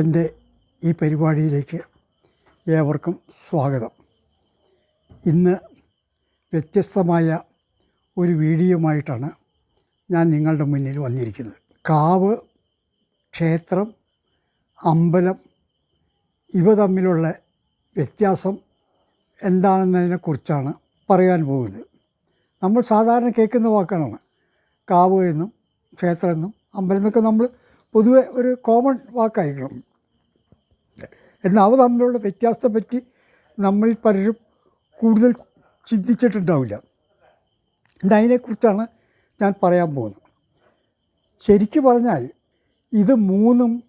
എന്റെ ഈ പരിപാടിയിലേക്ക് ഏവർക്കും സ്വാഗതം. ഇന്ന് വ്യത്യസ്തമായ ഒരു വീഡിയോമായിട്ടാണ് ഞാൻ നിങ്ങളുടെ മുന്നിൽ വന്നിരിക്കുന്നത്. കാവ് ക്ഷേത്രം അമ്പലം ഇവ തമ്മിലുള്ള വ്യത്യാസം എന്താണെന്നതിനെക്കുറിച്ചാണ് പറയാൻ പോകുന്നത്. നമ്മൾ സാധാരണ കേൾക്കുന്ന വാക്കുകളാണ് കാവ് എന്നും ക്ഷേത്രം എന്നും അമ്പലം എന്നൊക്കെ നമ്മൾ പൊതുവെ ഒരു കോമൺ വാക്കായിരിക്കണം എന്നാൽ അവ തമ്മിലുള്ള വ്യത്യാസത്തെ പറ്റി നമ്മൾ പലരും കൂടുതൽ ചിന്തിച്ചിട്ടുണ്ടാവില്ല. എന്നാൽ അതിനെക്കുറിച്ചാണ് ഞാൻ പറയാൻ പോകുന്നത്. ശരിക്കു പറഞ്ഞാൽ ഇത് മൂന്നും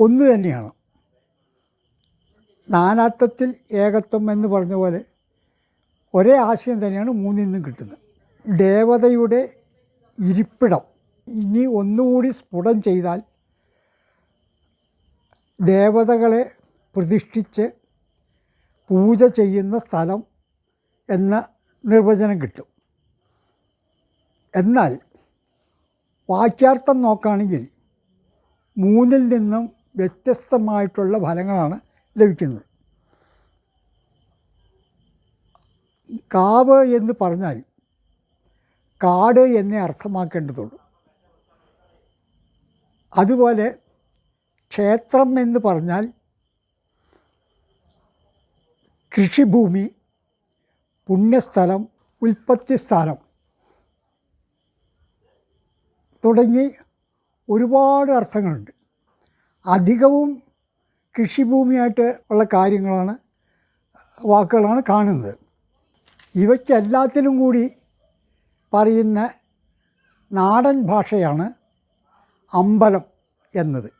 ഒന്ന് തന്നെയാണ്. നാനാത്വത്തിൽ ഏകത്വം എന്ന് പറഞ്ഞ പോലെ ഒരേ ആശയം തന്നെയാണ് മൂന്നിൽ നിന്നും കിട്ടുന്നത്. ദേവതയുടെ ഇരിപ്പിടം. ഇനി ഒന്നുകൂടി സ്ഫുടം ചെയ്താൽ ദേവതകളെ പ്രതിഷ്ഠിച്ച് പൂജ ചെയ്യുന്ന സ്ഥലം എന്ന നിർവചനം കിട്ടും. എന്നാൽ വാക്യാർത്ഥം നോക്കുകയാണെങ്കിൽ മൂന്നിൽ നിന്നും വ്യത്യസ്തമായിട്ടുള്ള ഫലങ്ങളാണ് ലഭിക്കുന്നത്. കാവ് എന്ന് പറഞ്ഞാൽ കാട് എന്നേ അർത്ഥമാക്കേണ്ടതുള്ളൂ. അതുപോലെ ക്ഷേത്രം എന്ന് പറഞ്ഞാൽ കൃഷിഭൂമി പുണ്യസ്ഥലം ഉൽപ്പത്തി സ്ഥാനം തുടങ്ങി ഒരുപാട് അർത്ഥങ്ങളുണ്ട്. അധികവും കൃഷിഭൂമിയായിട്ട് ഉള്ള കാര്യങ്ങളാണ് വാക്കുകളാണ് കാണുന്നത്. ഇവയ്ക്കെല്ലാത്തിനും കൂടി പറയുന്ന നാടൻ ഭാഷയാണ് അമ്പലം എന്നത്.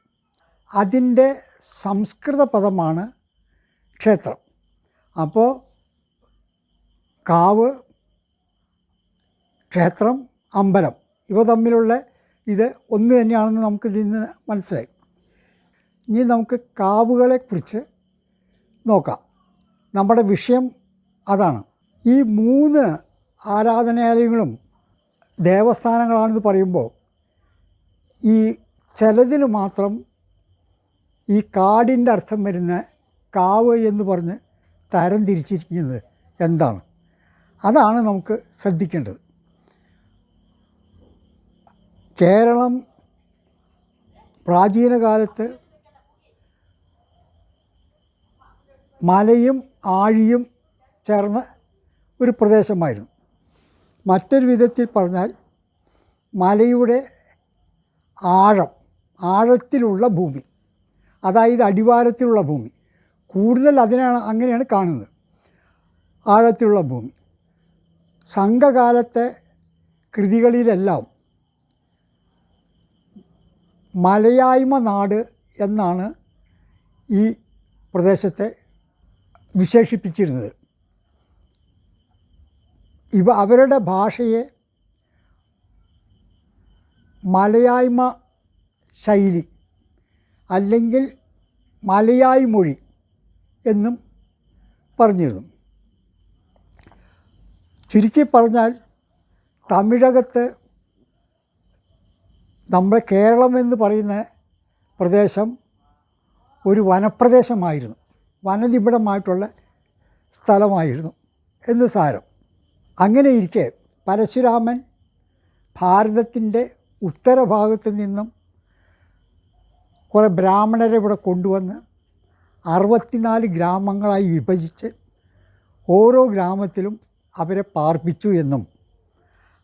അതിന്റെ സംസ്കൃത പദമാണ് ക്ഷേത്രം. അപ്പോൾ കാവ് ക്ഷേത്രം അമ്പലം ഇവ തമ്മിലുള്ള ഇത് ഒന്ന് തന്നെയാണെന്ന് നമുക്ക് ഇതിൽ നിന്ന് മനസ്സിലായി. ഇനി നമുക്ക് കാവുകളെക്കുറിച്ച് നോക്കാം. നമ്മുടെ വിഷയം അതാണ്. ഈ മൂന്ന് ആരാധനാലയങ്ങളും ദേവസ്ഥാനങ്ങളാണെന്ന് പറയുമ്പോൾ ഈ ചിലതിന് മാത്രം ഈ കാടിന്റെ അർത്ഥം വരുന്ന കാവ് എന്ന് പറഞ്ഞ് തരം തിരിച്ചിരിക്കുന്നത് എന്താണ്? അതാണ് നമുക്ക് ശ്രദ്ധിക്കേണ്ടത്. കേരളം പ്രാചീന കാലത്ത് മലയും ആഴിയും ചേർന്ന ഒരു പ്രദേശമായിരുന്നു. മറ്റൊരു വിധത്തിൽ പറഞ്ഞാൽ മലയുടെ ആഴം ആഴത്തിലുള്ള ഭൂമി. അതായത് അടിവാരത്തിലുള്ള ഭൂമി. കൂടുതൽ അതിനാണ് അങ്ങനെയാണ് കാണുന്നത്. ആഴത്തിലുള്ള ഭൂമി. സംഘകാലത്തെ കൃതികളിലെല്ലാം മലയായ്മ നാട് എന്നാണ് ഈ പ്രദേശത്തെ വിശേഷിപ്പിച്ചിരുന്നത്. ഇവ അവരുടെ ഭാഷയെ മലയായ്മ ശൈലി അല്ലെങ്കിൽ മലയായി മൊഴി എന്നും പറഞ്ഞിരുന്നു. ചുരുക്കി പറഞ്ഞാൽ തമിഴകത്ത് നമ്മുടെ കേരളം എന്ന് പറയുന്ന പ്രദേശം ഒരു വനപ്രദേശമായിരുന്നു. വനനിബിഡമായിട്ടുള്ള സ്ഥലമായിരുന്നു എന്ന് സാരം. അങ്ങനെ ഇരിക്കെ പരശുരാമൻ ഭാരതത്തിന്റെ ഉത്തരഭാഗത്ത് നിന്നും കുറേ ബ്രാഹ്മണരെ ഇവിടെ കൊണ്ടുവന്ന് അറുപത്തിനാല് ഗ്രാമങ്ങളായി വിഭജിച്ച് ഓരോ ഗ്രാമത്തിലും അവരെ പാർപ്പിച്ചു എന്നും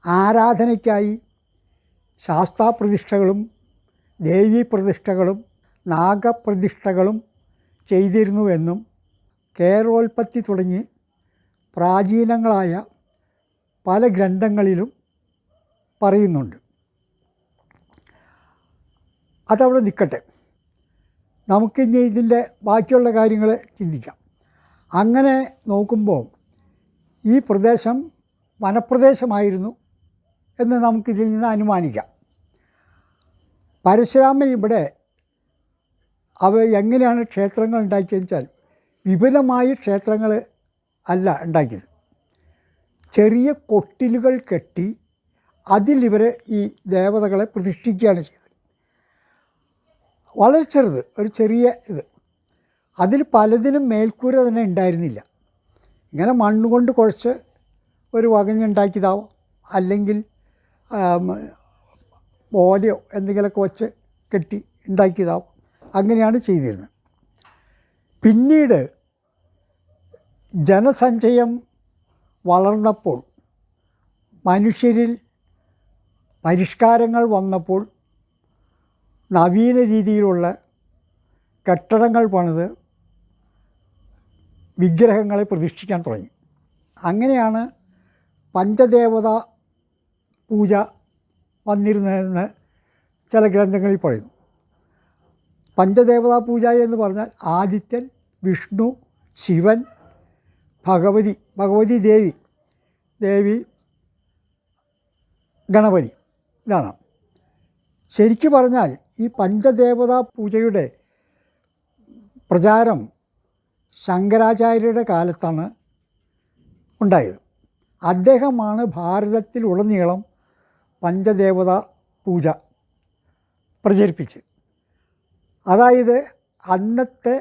ആരാധനയ്ക്കായി ശാസ്താപ്രതിഷ്ഠകളും ദേവീപ്രതിഷ്ഠകളും നാഗപ്രതിഷ്ഠകളും ചെയ്തിരുന്നുവെന്നും കേരോൽപ്പത്തി തുടങ്ങി പ്രാചീനങ്ങളായ പല ഗ്രന്ഥങ്ങളിലും പറയുന്നുണ്ട്. അതവിടെ നിൽക്കട്ടെ. നമുക്കിനി ഇതിന്റെ ബാക്കിയുള്ള കാര്യങ്ങൾ ചിന്തിക്കാം. അങ്ങനെ നോക്കുമ്പോൾ ഈ പ്രദേശം വനപ്രദേശമായിരുന്നു എന്ന് നമുക്കിതിൽ നിന്ന് അനുമാനിക്കാം. പരശുരാമൻ ഇവിടെ അവ എങ്ങനെയാണ് ക്ഷേത്രങ്ങൾ ഉണ്ടാക്കിയതെന്ന് വെച്ചാൽ വിപുലമായ ക്ഷേത്രങ്ങൾ അല്ല ഉണ്ടാക്കിയത്. ചെറിയ കൊട്ടിലുകൾ കെട്ടി അതിലിവരെ ഈ ദേവതകളെ പ്രതിഷ്ഠിക്കുകയാണ് ചെയ്തത്. വളരെ ചെറുത് ഒരു ചെറിയ ഇത്. അതിൽ പലതിനും മേൽക്കൂര തന്നെ ഉണ്ടായിരുന്നില്ല. ഇങ്ങനെ മണ്ണ് കൊണ്ട് കുഴച്ച് ഒരു വകഞ്ഞുണ്ടാക്കിയതാവും അല്ലെങ്കിൽ ഓലയോ എന്തെങ്കിലുമൊക്കെ വെച്ച് കെട്ടി ഉണ്ടാക്കിയതാവും? അങ്ങനെയാണ് ചെയ്തിരുന്നത്. പിന്നീട് ജനസഞ്ചയം വളർന്നപ്പോൾ മനുഷ്യരിൽ പരിഷ്കാരങ്ങൾ വന്നപ്പോൾ നവീന രീതിയിലുള്ള കെട്ടിടങ്ങൾ പണിത് വിഗ്രഹങ്ങളെ പ്രതിഷ്ഠിക്കാൻ തുടങ്ങി. അങ്ങനെയാണ് പഞ്ചദേവത പൂജ വന്നിരുന്നതെന്ന് ചില ഗ്രന്ഥങ്ങളിൽ പറയുന്നു. പഞ്ചദേവതാ പൂജ എന്ന് പറഞ്ഞാൽ ആദിത്യൻ വിഷ്ണു ശിവൻ ഭഗവതി ഭഗവതി ദേവി ദേവി ഗണപതി ഇതാണ്. ശരിക്കു പറഞ്ഞാൽ ഈ പഞ്ചദേവതാ പൂജയുടെ പ്രചാരം ശങ്കരാചാര്യരുടെ കാലത്താണ് ഉണ്ടായത്. അദ്ദേഹമാണ് ഭാരതത്തിലുടനീളം പഞ്ചദേവതാ പൂജ പ്രചരിപ്പിച്ച് അതായത് അന്നത്തെ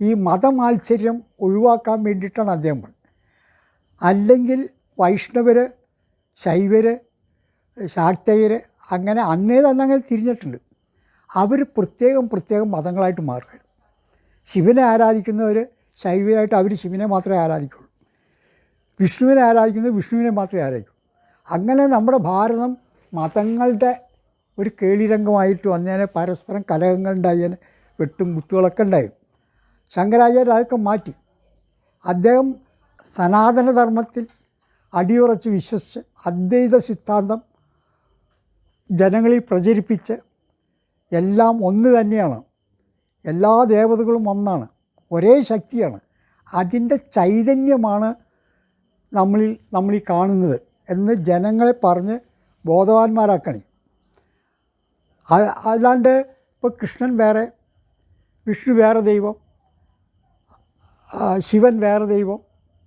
ഈ മതമാത്സര്യം ഒഴിവാക്കാൻ വേണ്ടിയിട്ടാണ് അദ്ദേഹം പറഞ്ഞത് അല്ലെങ്കിൽ വൈഷ്ണവർ ശൈവർ ശാക്തയർ അങ്ങനെ അന്നേ തന്നെ അങ്ങനെ തിരിഞ്ഞിട്ടുണ്ട്. അവർ പ്രത്യേകം പ്രത്യേകം മതങ്ങളായിട്ട് മാറുകയാണ്. ശിവനെ ആരാധിക്കുന്നവർ ശൈവരായിട്ട് അവർ ശിവനെ മാത്രമേ ആരാധിക്കുള്ളൂ. വിഷ്ണുവിനെ ആരാധിക്കുന്നത് വിഷ്ണുവിനെ മാത്രമേ ആരാധിക്കൂ അങ്ങനെ നമ്മുടെ ഭാരതം മതങ്ങളുടെ ഒരു കേളിരംഗമായിട്ട് വന്നതിനെ പരസ്പരം കലഹങ്ങൾ ഉണ്ടായതിന് വെട്ടും കുത്തുകളൊക്കെ ഉണ്ടായിരുന്നു ശങ്കരാചാര്യ അതൊക്കെ മാറ്റി. അദ്ദേഹം സനാതനധർമ്മത്തിൽ അടിയുറച്ച് വിശ്വസിച്ച് അദ്വൈത സിദ്ധാന്തം ജനങ്ങളിൽ പ്രചരിപ്പിച്ച് എല്ലാം ഒന്ന് തന്നെയാണ്. എല്ലാ ദേവതകളും ഒന്നാണ്. ഒരേ ശക്തിയാണ്. അതിന്റെ ചൈതന്യമാണ് നമ്മളിൽ നമ്മളീ കാണുന്നത് എന്ന് ജനങ്ങളെ പറഞ്ഞ് ബോധവാന്മാരാക്കണേ. അല്ലാണ്ട് ഇപ്പോൾ കൃഷ്ണൻ വേറെ വിഷ്ണു വേറെ ദൈവം ശിവൻ വേറെ ദൈവം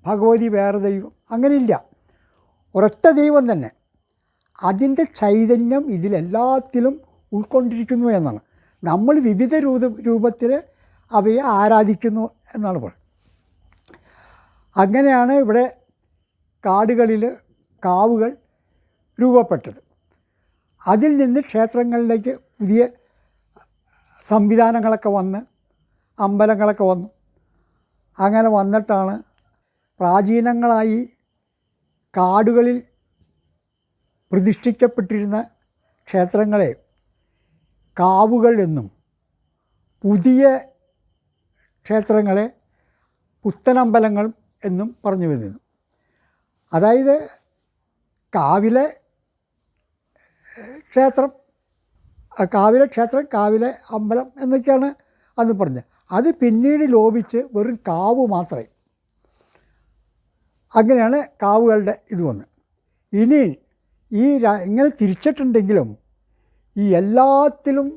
ഭഗവതി വേറെ ദൈവം അങ്ങനെയില്ല. ഒരൊറ്റ ദൈവം തന്നെ. അതിന്റെ ചൈതന്യം ഇതിലെല്ലാത്തിലും ഉൾക്കൊണ്ടിരിക്കുന്നു എന്നാണ്. നമ്മൾ വിവിധ രൂപ രൂപത്തിൽ അവയെ ആരാധിക്കുന്നു എന്നാണ് പറയുന്നത്. അങ്ങനെയാണ് ഇവിടെ കാടുകളിൽ കാവുകൾ രൂപപ്പെട്ടത്. അതിൽ നിന്ന് ക്ഷേത്രങ്ങളിലേക്ക് പുതിയ സംവിധാനങ്ങളൊക്കെ വന്ന് അമ്പലങ്ങളൊക്കെ വന്നു. അങ്ങനെ വന്നിട്ടാണ് പ്രാചീനങ്ങളായി കാടുകളിൽ പ്രതിഷ്ഠിക്കപ്പെട്ടിരുന്ന ക്ഷേത്രങ്ങളെ കാവുകൾ എന്നും പുതിയ ക്ഷേത്രങ്ങളെ പുത്തനമ്പലങ്ങൾ എന്നും പറഞ്ഞു വരുന്നു. അതായത് കാവിലെ ക്ഷേത്രം കാവിലെ ക്ഷേത്രം കാവിലെ അമ്പലം എന്നൊക്കെയാണ് അന്ന് പറഞ്ഞത്. അത് പിന്നീട് ലോപിച്ച് വെറും കാവ് മാത്രമേ. അങ്ങനെയാണ് കാവുകളുടെ ഇത് വന്നത്. ഇനി ഈ ഇങ്ങനെ തിരിച്ചിട്ടുണ്ടെങ്കിലും ഈ എല്ലാത്തിലും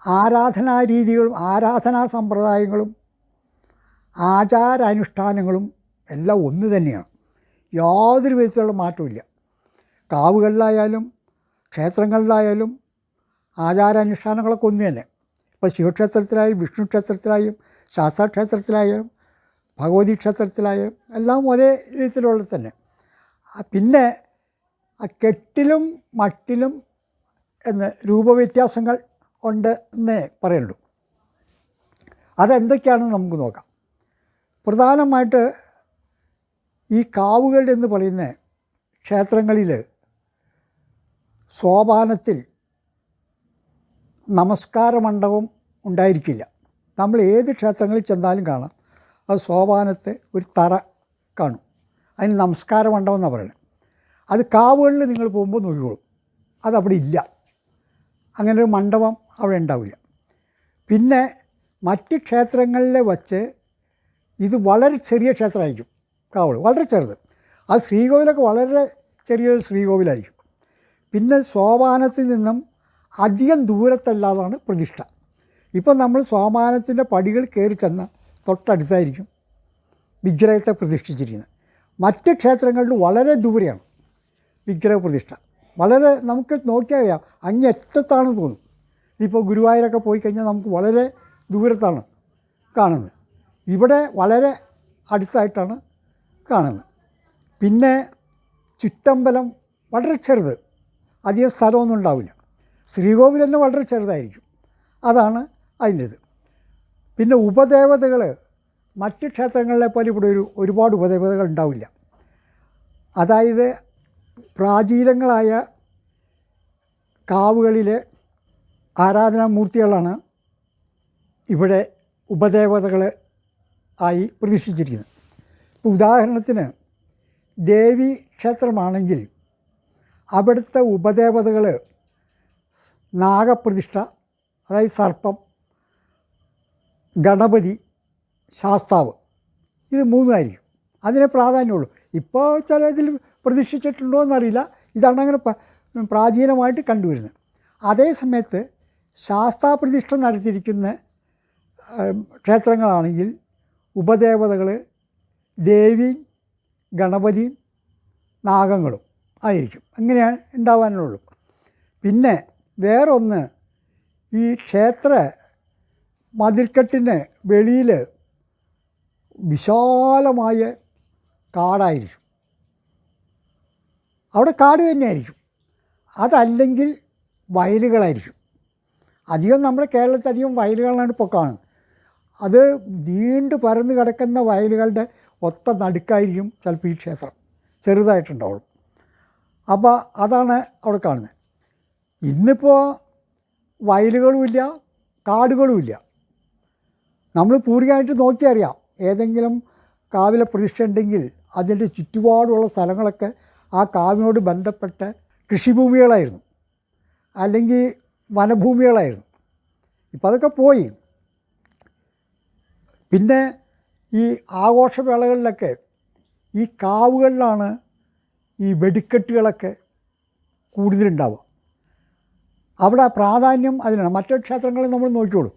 ആരാധനാ രീതികളും ആരാധനാ സമ്പ്രദായങ്ങളും ആചാരാനുഷ്ഠാനങ്ങളും എല്ലാം ഒന്ന് തന്നെയാണ്. യാതൊരു വിധത്തിലുള്ള മാറ്റമില്ല കാവുകളിലായാലും ക്ഷേത്രങ്ങളിലായാലും ആചാരാനുഷ്ഠാനങ്ങളൊക്കെ ഒന്ന് തന്നെ. ഇപ്പോൾ ശിവക്ഷേത്രത്തിലായാലും വിഷ്ണു ക്ഷേത്രത്തിലായും ശാസ്താക്ഷേത്രത്തിലായാലും ഭഗവതി ക്ഷേത്രത്തിലായാലും എല്ലാം ഒരേ രീതിയിലുള്ള തന്നെ. പിന്നെ കെട്ടിലും മട്ടിലും എന്ന് രൂപവ്യത്യാസങ്ങൾ ഉണ്ട് എന്നേ പറയുള്ളൂ. അതെന്തൊക്കെയാണെന്ന് നമുക്ക് നോക്കാം. പ്രധാനമായിട്ട് ഈ കാവുകൾ എന്ന് പറയുന്ന ക്ഷേത്രങ്ങളിൽ സോപാനത്തിൽ നമസ്കാര മണ്ഡപം ഉണ്ടായിരിക്കില്ല. നമ്മൾ ഏത് ക്ഷേത്രങ്ങളിൽ ചെന്നാലും കാണാം. അത് സോപാനത്ത് ഒരു തറ കാണും. അതിന് നമസ്കാര മണ്ഡപം എന്നാണ് പറയുന്നത്. അത് കാവുകളിൽ നിങ്ങൾ പോകുമ്പോൾ നോക്കിക്കോളും. അതവിടെ ഇല്ല. അങ്ങനെ ഒരു മണ്ഡപം അവിടെ ഉണ്ടാവില്ല. പിന്നെ മറ്റ് ക്ഷേത്രങ്ങളിൽ വച്ച് ഇത് വളരെ ചെറിയ ക്ഷേത്രമായിരിക്കും കാവൾ വളരെ ചെറുത്. ആ ശ്രീകോവിലൊക്കെ വളരെ ചെറിയൊരു ശ്രീകോവിലായിരിക്കും. പിന്നെ സോപാനത്തിൽ നിന്നും അധികം ദൂരത്തല്ലാതാണ് പ്രതിഷ്ഠ. ഇപ്പം നമ്മൾ സോപാനത്തിന്റെ പടികൾ കയറി ചെന്ന തൊട്ടടുത്തായിരിക്കും വിഗ്രഹത്തെ പ്രതിഷ്ഠിച്ചിരിക്കുന്നത്. മറ്റ് ക്ഷേത്രങ്ങളിൽ വളരെ ദൂരെയാണ് വിഗ്രഹ പ്രതിഷ്ഠ. വളരെ നമുക്ക് നോക്കിയാൽ അറിയാം. അങ്ങേറ്റത്താണെന്ന് തോന്നും ഇപ്പോൾ ഗുരുവായൂരൊക്കെ പോയി കഴിഞ്ഞാൽ നമുക്ക് വളരെ ദൂരത്താണ് കാണുന്നത്. ഇവിടെ വളരെ അടുത്തായിട്ടാണ് കാണുന്നത്. പിന്നെ ചുറ്റമ്പലം വളരെ ചെറുത്. അധികം സ്ഥലമൊന്നും ഉണ്ടാവില്ല. ശ്രീകോവിൽ തന്നെ വളരെ ചെറുതായിരിക്കും. അതാണ് അതിന്റെ ഇത് പിന്നെ ഉപദേവതകൾ മറ്റ് ക്ഷേത്രങ്ങളിലെ പോലെ ഇവിടെ ഒരു ഒരുപാട് ഉപദേവതകൾ ഉണ്ടാവില്ല. അതായത് പ്രാചീനങ്ങളായ കാവുകളിലെ ആരാധനാമൂർത്തികളാണ് ഇവിടെ ഉപദേവതകൾ ആയി പ്രതിഷ്ഠിച്ചിരിക്കുന്നത്. ഇപ്പോൾ ഉദാഹരണത്തിന് ദേവി ക്ഷേത്രമാണെങ്കിൽ അവിടുത്തെ ഉപദേവതകൾ നാഗപ്രതിഷ്ഠ അതായത് സർപ്പം ഗണപതി ശാസ്താവ് ഇത് മൂന്നായിരിക്കും. അതിനെ പ്രാധാന്യമുള്ളൂ. ഇപ്പോൾ ചില ഇതിൽ പ്രതിഷ്ഠിച്ചിട്ടുണ്ടോ എന്നറിയില്ല ഇതാണ് അങ്ങനെ പ്രാചീനമായിട്ട് കണ്ടുവരുന്നത്. അതേ സമയത്ത് ശാസ്താപ്രതിഷ്ഠ നടത്തിയിരിക്കുന്ന ക്ഷേത്രങ്ങളാണെങ്കിൽ ഉപദേവതകൾ ദേവി ഗണപതി നാഗങ്ങളും ആയിരിക്കും. അങ്ങനെയാണ് ഉണ്ടാവാനുള്ളൂ. പിന്നെ വേറൊന്ന് ഈ ക്ഷേത്ര മതിൽക്കെട്ടിന് വെളിയിൽ വിശാലമായ കാടായിരിക്കും. അവിടെ കാട് തന്നെയായിരിക്കും. അതല്ലെങ്കിൽ വയലുകളായിരിക്കും. അധികം നമ്മുടെ കേരളത്തിൽ അധികം വയലുകളാണ് ഇപ്പോൾ കാണുന്നത്. അത് നീണ്ടു പരന്ന് കിടക്കുന്ന വയലുകളുടെ ഒത്ത നടുക്കായിരിക്കും ചിലപ്പോൾ ഈ ക്ഷേത്രം. ചെറുതായിട്ടുണ്ടാവും അപ്പോൾ അതാണ് അവിടെ കാണുന്നത്. ഇന്നിപ്പോൾ വയലുകളുമില്ല കാടുകളുമില്ല. നമ്മൾ പൂർണമായിട്ട് നോക്കിയറിയാം. ഏതെങ്കിലും കാവിലെ പ്രതിഷ്ഠ ഉണ്ടെങ്കിൽ അതിന്റെ ചുറ്റുപാടുള്ള സ്ഥലങ്ങളൊക്കെ ആ കാവിനോട് ബന്ധപ്പെട്ട കൃഷിഭൂമികളായിരുന്നു. അല്ലെങ്കിൽ വനഭൂമികളായിരുന്നു. ഇപ്പം അതൊക്കെ പോയി. പിന്നെ ഈ ആഘോഷവേളകളിലൊക്കെ ഈ കാവുകളിലാണ് ഈ വെടിക്കെട്ടുകളൊക്കെ കൂടുതലുണ്ടാവുക. അവിടെ പ്രാധാന്യം അതിനാണ്. മറ്റു ക്ഷേത്രങ്ങളിൽ നമ്മൾ നോക്കിക്കോളും.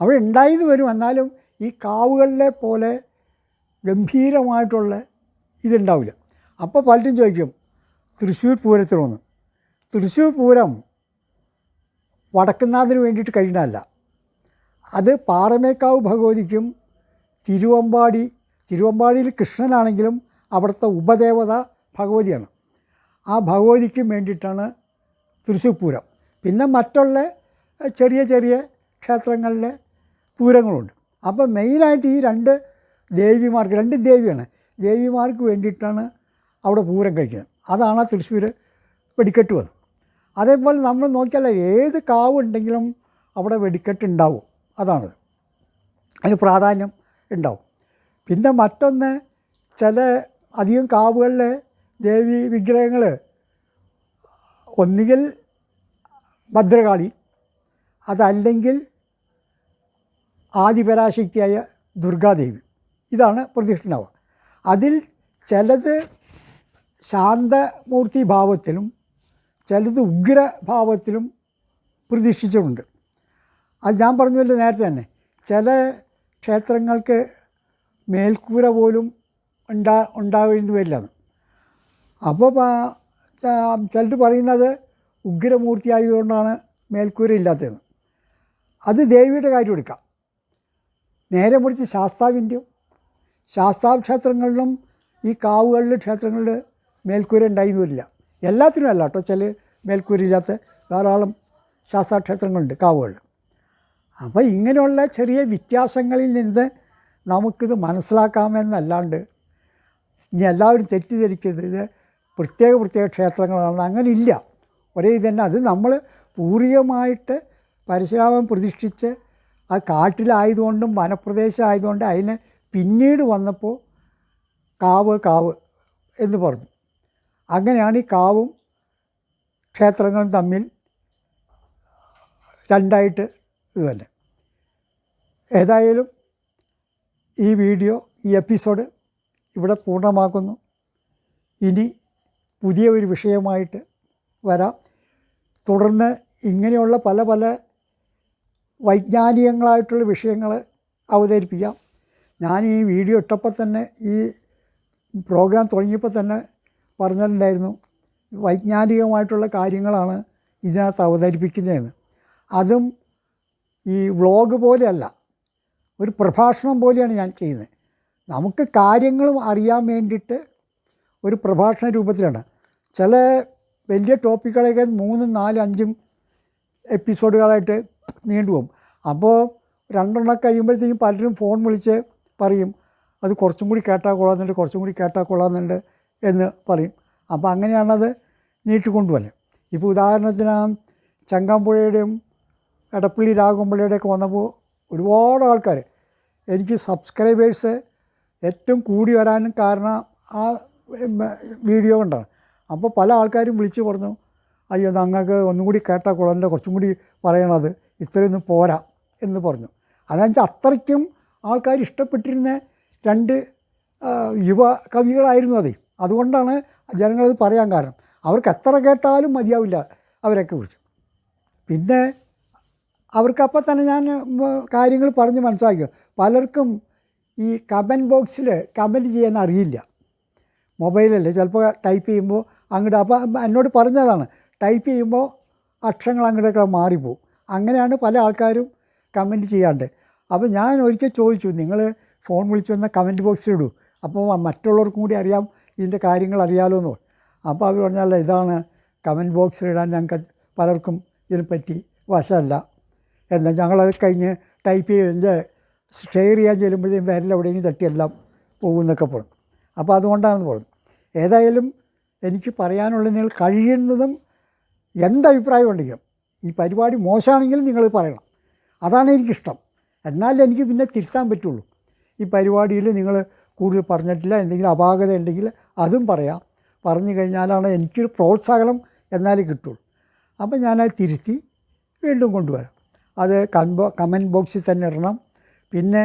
അവിടെ ഉണ്ടായത് വരും. എന്നാലും ഈ കാവുകളിലെ പോലെ ഗംഭീരമായിട്ടുള്ള ഇതുണ്ടാവില്ല. അപ്പോൾ പലരും ചോദിക്കും തൃശ്ശൂർ പൂരത്തിന് വന്ന് തൃശ്ശൂർ പൂരം വടക്കുന്നാഥിന് വേണ്ടിയിട്ട് കഴിയുന്നതല്ല അത് പാറമേക്കാവ് ഭഗവതിക്കും തിരുവമ്പാടി തിരുവമ്പാടിയിൽ കൃഷ്ണനാണെങ്കിലും അവിടുത്തെ ഉപദേവത ഭഗവതിയാണ്. ആ ഭഗവതിക്കും വേണ്ടിയിട്ടാണ് തൃശ്ശൂർ പൂരം. പിന്നെ മറ്റുള്ള ചെറിയ ചെറിയ ക്ഷേത്രങ്ങളിലെ പൂരങ്ങളുണ്ട്. അപ്പോൾ മെയിനായിട്ട് ഈ രണ്ട് ദേവിമാർക്ക് രണ്ട് ദേവിയാണ്. ദേവിമാർക്ക് വേണ്ടിയിട്ടാണ് അവിടെ പൂരം കഴിക്കുന്നത്. അതാണ് തൃശ്ശൂർ വെടിക്കെട്ട് വന്നത്. അതേപോലെ നമ്മൾ നോക്കിയാൽ ഏത് കാവ് ഉണ്ടെങ്കിലും അവിടെ വെടിക്കെട്ട് ഉണ്ടാവും. അതാണത്. അതിന് പ്രാധാന്യം ഉണ്ടാവും. പിന്നെ മറ്റൊന്ന് ചില അധികം കാവുകളിലെ ദേവി വിഗ്രഹങ്ങൾ ഒന്നുകിൽ ഭദ്രകാളി അതല്ലെങ്കിൽ ആദിപരാശക്തിയായ ദുർഗാദേവി. ഇതാണ് പ്രതിഷ്ഠനാവുക അതിൽ ചിലത് ശാന്തമൂർത്തി ഭാവത്തിലും ചിലത് ഉഗ്രഭാവത്തിലും പ്രതീക്ഷിച്ചിട്ടുണ്ട് അത് ഞാൻ പറഞ്ഞല്ലോ നേരത്തെ തന്നെ ചില ക്ഷേത്രങ്ങൾക്ക് മേൽക്കൂര പോലും ഉണ്ടാ ഉണ്ടാവേണ്ടി വരില്ല അപ്പോൾ ചിലർ പറയുന്നത് ഉഗ്രമൂർത്തി ആയതുകൊണ്ടാണ് മേൽക്കൂര ഇല്ലാത്തതെന്ന് അത് ദേവിയുടെ കാര്യം എടുക്കാം. നേരെ മുറിച്ച് ശാസ്താവിന്റെയും ശാസ്താവ് ക്ഷേത്രങ്ങളിലും ഈ കാവുകളിലെ ക്ഷേത്രങ്ങളിൽ മേൽക്കൂര ഉണ്ടായിരുന്നു വരില്ല എല്ലാത്തിനും അല്ല കേട്ടോ ചില മേൽക്കൂരയില്ലാത്ത ധാരാളം ശാസ്ത്രക്ഷേത്രങ്ങളുണ്ട് കാവുകൾ. അപ്പോൾ ഇങ്ങനെയുള്ള ചെറിയ വ്യത്യാസങ്ങളിൽ നിന്ന് നമുക്കിത് മനസ്സിലാക്കാമെന്നല്ലാണ്ട് ഇനി എല്ലാവരും തെറ്റിദ്ധരിക്കരുത്. ഇത് പ്രത്യേക പ്രത്യേക ക്ഷേത്രങ്ങളാണ് അങ്ങനെ ഇല്ല ഒരേ ഇത് തന്നെ അത് നമ്മൾ പൂർവികമായിട്ട് പരശുരാമൻ പ്രതിഷ്ഠിച്ച് ആ കാട്ടിലായതുകൊണ്ടും വനപ്രദേശമായതുകൊണ്ടും അതിന് പിന്നീട് വന്നപ്പോൾ കാവ് കാവ് എന്ന് പറഞ്ഞു. അങ്ങനെയാണ് ഈ കാവും ക്ഷേത്രങ്ങളും തമ്മിൽ രണ്ടായിട്ട് ഇത് തന്നെ. ഏതായാലും ഈ വീഡിയോ ഈ എപ്പിസോഡ് ഇവിടെ പൂർണമാക്കുന്നു. ഇനി പുതിയ ഒരു വിഷയമായിട്ട് വരാം. തുടർന്ന് ഇങ്ങനെയുള്ള പല പല വൈജ്ഞാനികങ്ങളായിട്ടുള്ള വിഷയങ്ങൾ അവതരിപ്പിക്കാം. ഞാൻ ഈ വീഡിയോ ഇട്ടപ്പോൾ തന്നെ ഈ പ്രോഗ്രാം തുടങ്ങിയപ്പോൾ തന്നെ പറഞ്ഞിട്ടുണ്ടായിരുന്നു. വൈജ്ഞാനികമായിട്ടുള്ള കാര്യങ്ങളാണ് ഇതിനകത്ത് അവതരിപ്പിക്കുന്നതെന്ന്. അതും ഈ വ്ളോഗ് പോലെയല്ല ഒരു പ്രഭാഷണം പോലെയാണ് ഞാൻ ചെയ്യുന്നത്. നമുക്ക് കാര്യങ്ങളും അറിയാൻ വേണ്ടിയിട്ട് ഒരു പ്രഭാഷണ രൂപത്തിലാണ്. ചില വലിയ ടോപ്പിക്കുകളൊക്കെ മൂന്നും നാലും അഞ്ചും എപ്പിസോഡുകളായിട്ട് നീണ്ടുപോകും അപ്പോൾ രണ്ടെണ്ണം കഴിയുമ്പോഴത്തേക്കും പലരും ഫോൺ വിളിച്ച് പറയും അത് കുറച്ചും കൂടി കേട്ടാൽ കൊള്ളാമെന്നുണ്ട് കുറച്ചും കൂടി കേട്ടാൽ കൊള്ളാമെന്നുണ്ട് എന്ന് പറയും. അപ്പോൾ അങ്ങനെയാണത് നീട്ടിക്കൊണ്ടുവരുന്നത് ഇപ്പോൾ ഉദാഹരണത്തിന് ചങ്ങാമ്പുഴയുടെയും എടപ്പള്ളി രാഘവമ്പള്ളിയുടെയൊക്കെ വന്നപ്പോൾ ഒരുപാട് ആൾക്കാർ എനിക്ക് സബ്സ്ക്രൈബേഴ്സ് ഏറ്റവും കൂടി വരാനും കാരണം ആ വീഡിയോ കൊണ്ടാണ്. അപ്പോൾ പല ആൾക്കാരും വിളിച്ച് പറഞ്ഞു അയ്യോ ഞങ്ങൾക്ക് ഒന്നും കൂടി കേട്ടാൽ കൊള്ളണ്ട കുറച്ചും കൂടി പറയണത് ഇത്രയൊന്നും പോരാ എന്ന് പറഞ്ഞു. അതെന്ന് വെച്ചാൽ അത്രയ്ക്കും ആൾക്കാർ ഇഷ്ടപ്പെട്ടിരുന്ന രണ്ട് യുവ കവികളായിരുന്നു അത്. അതുകൊണ്ടാണ് ജനങ്ങളത് പറയാൻ കാരണം. അവർക്ക് എത്ര കേട്ടാലും മതിയാവില്ല അവരൊക്കെ കുറിച്ച്. പിന്നെ അവർക്കപ്പം തന്നെ ഞാൻ കാര്യങ്ങൾ പറഞ്ഞ് മനസ്സിലാക്കുക പലർക്കും ഈ കമന്റ് ബോക്സിൽ കമന്റ് ചെയ്യാൻ അറിയില്ല. മൊബൈലല്ലേ ചിലപ്പോൾ ടൈപ്പ് ചെയ്യുമ്പോൾ അങ്ങോട്ട് അപ്പോൾ എന്നോട് പറഞ്ഞതാണ്. ടൈപ്പ് ചെയ്യുമ്പോൾ അക്ഷരങ്ങൾ അങ്ങോട്ടൊക്കെ മാറിപ്പോവും. അങ്ങനെയാണ് പല ആൾക്കാരും കമന്റ് ചെയ്യാണ്ട്. അപ്പോൾ ഞാൻ ഒരിക്കൽ ചോദിച്ചു നിങ്ങൾ ഫോൺ വിളിച്ചു വന്ന കമന്റ് ബോക്സിൽ അപ്പോൾ മറ്റുള്ളവർക്കും കൂടി അറിയാം ഇതിന്റെ കാര്യങ്ങൾ പറഞ്ഞു അപ്പോൾ അവർ പറഞ്ഞാൽ ഇതാണ് കമന്റ് ബോക്സിൽ ഇടാൻ ഞങ്ങൾക്ക് പലർക്കും ഇതിനെപ്പറ്റി വശമല്ല. എന്നാൽ ഞങ്ങളത് കഴിഞ്ഞ് ടൈപ്പ് ചെയ്ത് ഷെയർ ചെയ്യാൻ ചെല്ലുമ്പോഴത്തേക്കും വിരൽ എവിടെയെങ്കിലും തട്ടിയെല്ലാം പോകുമെന്നൊക്കെ പറഞ്ഞു. അപ്പോൾ അതുകൊണ്ടാണെന്ന് പറഞ്ഞു. ഏതായാലും എനിക്ക് പറയാനുള്ള നിങ്ങൾ കഴിയുന്നതും എന്തഭിപ്രായം ഉണ്ടെങ്കിലും ഈ പരിപാടി മോശമാണെങ്കിലും നിങ്ങൾ പറയണം. അതാണ് എനിക്കിഷ്ടം. എന്നാലേ എനിക്ക് പിന്നെ തിരുത്താൻ പറ്റുള്ളൂ. ഈ പരിപാടിയിൽ നിങ്ങൾ കൂടുതൽ പറഞ്ഞിട്ടില്ല. എന്തെങ്കിലും അപാകത ഉണ്ടെങ്കിൽ അതും പറയാം. പറഞ്ഞു കഴിഞ്ഞാലാണ് എനിക്കൊരു പ്രോത്സാഹനം എന്നാലേ കിട്ടുള്ളൂ. അപ്പം ഞാനത് തിരുത്തി വീണ്ടും കൊണ്ടുവരാം. അത് കൺബോ കമന്റ് ബോക്സിൽ തന്നെ ഇടണം. പിന്നെ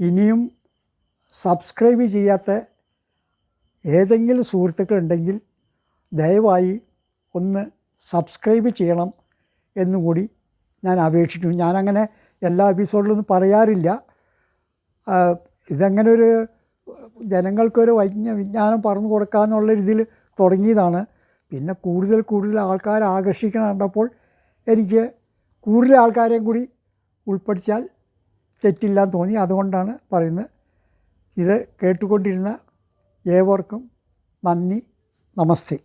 ഇനിയും സബ്സ്ക്രൈബ് ചെയ്യാത്ത ഏതെങ്കിലും സുഹൃത്തുക്കളുണ്ടെങ്കിൽ ദയവായി ഒന്ന് സബ്സ്ക്രൈബ് ചെയ്യണം എന്നുകൂടി ഞാൻ അപേക്ഷിക്കുന്നു. ഞാനങ്ങനെ എല്ലാ എപ്പിസോഡിലൊന്നും പറയാറില്ല. ഇതങ്ങനെ ഒരു ജനങ്ങൾക്കൊരു വൈജ്ഞ വിജ്ഞാനം പറഞ്ഞു കൊടുക്കാന്നുള്ള രീതിയിൽ തുടങ്ങിയതാണ്. പിന്നെ കൂടുതൽ കൂടുതൽ ആൾക്കാരെ ആകർഷിക്കണം കണ്ടപ്പോൾ എനിക്ക് കൂടുതൽ ആൾക്കാരെയും കൂടി ഉൾപ്പെടുത്തിയാൽ തെറ്റില്ല എന്ന് തോന്നി. അതുകൊണ്ടാണ് പറയുന്നത്. ഇത് കേട്ടുകൊണ്ടിരുന്ന ഏവർക്കും നന്ദി. നമസ്തേ.